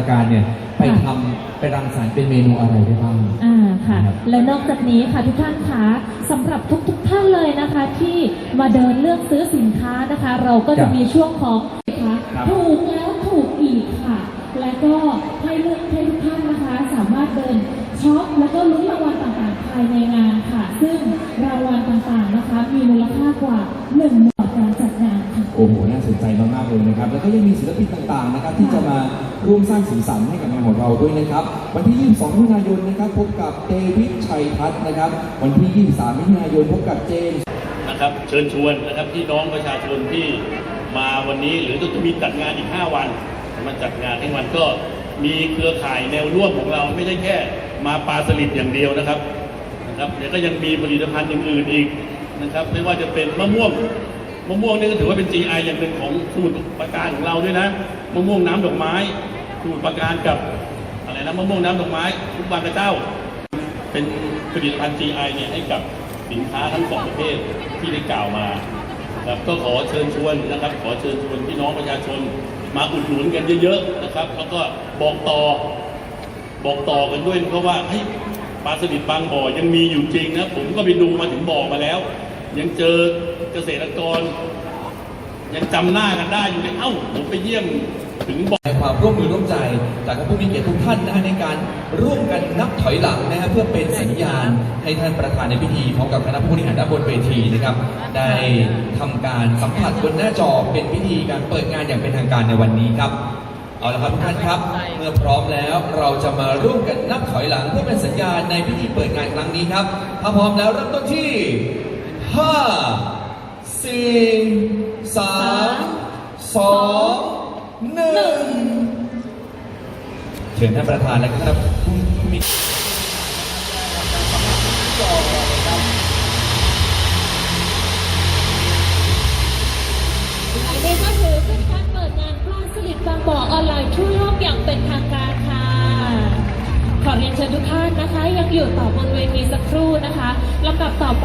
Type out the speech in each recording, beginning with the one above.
รการเนี่ยไปทำไปรังสรรค์เป็นเมนูอะไรได้บ้าง อ่าค่ะครับและนอกจากนี้ค่ะทุกท่านคะสำหรับทุกๆท่านเลยนะคะ ที่มาเดินเลือกซื้อสินค้านะคะ เราก็จะมีช่วงของค่ะครับ ถูกแล้วถูกอีกค่ะ และก็ให้เลือกให้ทุกท่านนะคะ สามารถเดินช็อปแล้วก็ลุ้นรางวัลต่างๆภายในงานค่ะ ซึ่งรางวัลต่างๆนะคะ มีมูลค่ากว่า1หมื่นบาท เลยนะครับ แล้วก็ยังมีศิลปินต่างๆนะครับที่จะมาร่วมสร้างสีสันให้กับงานของเราด้วยนะครับ วันที่ 22มิถุนายนนะครับพบกับเดวิดชัยทัศน์นะครับ วันที่ 23มิถุนายนพบกับเจมส์นะครับเชิญชวนนะครับพี่น้องประชาชนที่มาวันนี้หรือจะมีจัดงานอีก 5 วันมาจัดงานทั้งวันก็มีเครือข่ายแนวร่วมของเราไม่ใช่แค่ มาปลาสลิดอย่างเดียวนะครับนะครับเดี๋ยวก็ยังมีผลิตภัณฑ์อื่นๆอีกนะครับ ไม่ว่าจะเป็นมะม่วง มะม่วงนี่ก็ถือว่าเป็น GI อย่างหนึ่งของสมุทรปราการของเราด้วยนะมะม่วงน้ำดอกไม้สมุทรปราการกับอะไรนะมะม่วงน้ำดอกไม้ทุกบางกระเจ้า เป็นผลิตภัณฑ์ GI เนี่ยให้กับสินค้าทั้งสองประเภทที่ได้กล่าวมาครับก็ขอเชิญชวนนะครับ ขอเชิญชวนพี่น้องประชาชนมาอุดหนุนกันเยอะๆนะครับ แล้วก็บอกต่อบอกต่อกันด้วยเพราะว่าเฮ้ยปลาสลิดบางบ่อยังมีอยู่จริงนะผมก็ไปดูมาถึงบ่อมาแล้ว ยังเจอ เกษตรกร ยังจำหน้ากันได้อยู่เลยเอ้าผมไปเยี่ยมถึงบ่อในความร่วมมือร่วมใจจากท่านผู้มีเกียรติทุกท่านนะในการร่วมกันนับถอยหลังนะฮะเพื่อเป็นสัญญาณให้ท่านประธานในพิธีพร้อมกับคณะผู้บริหารด้านบนเวทีนะครับ ได้ทำการสัมผัสบนหน้าจอเป็นพิธีการเปิดงานอย่างเป็นทางการในวันนี้ครับเอาละครับทุกท่านครับ เมื่อพร้อมแล้วเราจะมาร่วมกันนับถอยหลังเพื่อเป็นสัญญาณในพิธีเปิดงานครั้งนี้ครับถ้าพร้อมแล้วเริ่มต้นที่ห้าสี่ สามสองหนึ่งเชิญท่านประธานและคณะผู้มีและนี่ก็ถือเป็นการเปิดงานปลาสลิดบางบ่อออนไลน์ทั่วโลกอย่างเป็นทางการค่ะ ขอเรียนเชิญทุกท่านนะคะ ยังอยู่ต่อบนเวทีสักครู่นะคะลำดับต่อไป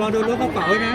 ราโดนรถกระเป๋านะ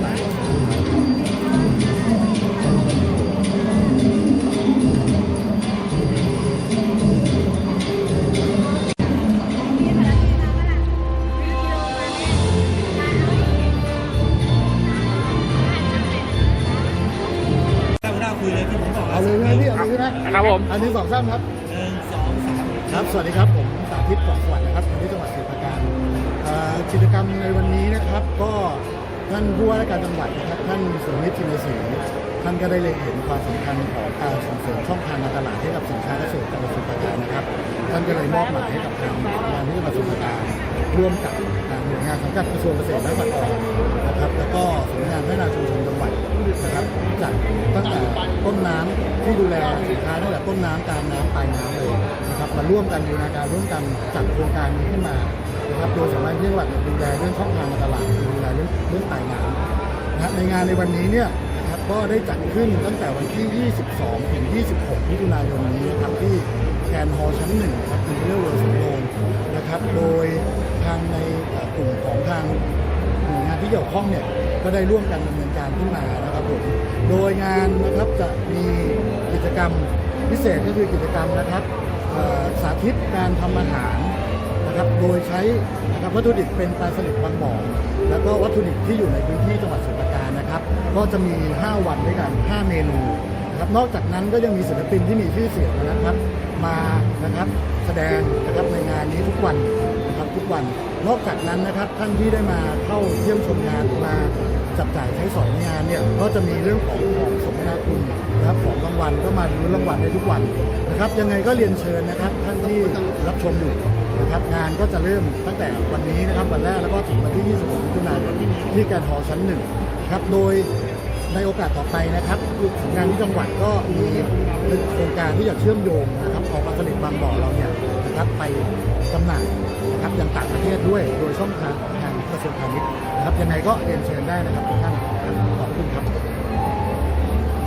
เลยใช่ไหมครับผมอันนี้สองสามครับครับ สวัสดีครับ ผมสาธิตกองสวัสดิ์นะครับที่จังหวัดสมุทรปราการเอ่อกิจกรรมในวันนี้นะครับ ก็ท่านผู้ว่าราชการจังหวัดนะครับ ท่านสุรมิตรชินศรีท่านก็ได้เล็งเห็นความสำคัญของการส่งเสริมช่องทางการตลาดให้กับสินค้าเกษตรจังหวัดสมุทรปราการนะครับ ท่านก็เลยมอบหมายให้กับทางงานที่จังหวัดสมุทรปราการร่วมกับทางหน่วยงานสังกัดกระทรวงเกษตรและสหกรณ์นะครับ แล้วก็สำนักงานพัฒนาชุมชนจังหวัดนะครับจัดตั้งแต่ต้นน้ำที่ดูแลสินค้าตั้งแต่ต้นน้ำกลางน้ำปลายน้ำเลยนะครับมาร่วมกันบูรณาการร่วมกันจัดโครงการนี้ขึ้นมานะครับโดยสำนักงานจังหวัดเนี่ยดูแลเรื่องช่องทางตลาดดูแลเรื่องเรื่องปลายน้ำนะในงานในวันนี้เนี่ยนะครับก็ได้จัดขึ้นตั้งแต่วันที่ 22 ถึง 26 มิถุนายนนี้นะครับที่แคนฮอลชั้นหนึ่งครับอินเท เกี่ยวข้องเนี่ยก็ได้ร่วมกันดำเนินการขึ้นมานะครับผมโดยงานนะครับจะมีกิจกรรมพิเศษก็คือกิจกรรมนะครับสาธิตการทำอาหารนะครับโดยใช้นะครับวัตถุดิบเป็นปลาสลิดบางบ่อแล้วก็วัตถุดิบที่อยู่ในพื้นที่จังหวัดสมุทรปราการนะครับ ก็จะมี 5 วันด้วยกัน 5 เมนูนะครับนอกจากนั้นก็ยังมีศิลปินที่มีชื่อเสียงนะครับ มานะครับแสดงนะครับในงานนี้ทุกวันนะครับทุกวัน นอกจากนั้นนะครับท่านที่ได้มาเข้าเยี่ยมชมงานมาจับจ่ายใช้สอยในงานเนี่ยก็จะมีเรื่องของของสมนาคุณนะครับของรางวัลก็มาดูรางวัลได้ทุกวันนะครับ ยังไงก็เรียนเชิญนะครับท่านที่รับชมอยู่นะครับงานก็จะเริ่มตั้งแต่วันนี้นะครับวันแรกแล้วก็ถึงวันที่ 26มิถุนายนที่การหอชั้นหนึ่งครับโดยในโอกาสต่อไปนะครับงานที่จังหวัดก็มี โครงการที่จะเชื่อมโยงนะครับเอาปลาสลิดบางบ่อเราเนี่ยนะครับไปจำหน่ายนะครับยังต่างประเทศด้วย โดยช่องทางของทางกระทรวงพาณิชย์นะครับยังไงก็เรียนเชิญได้นะครับทุกท่าน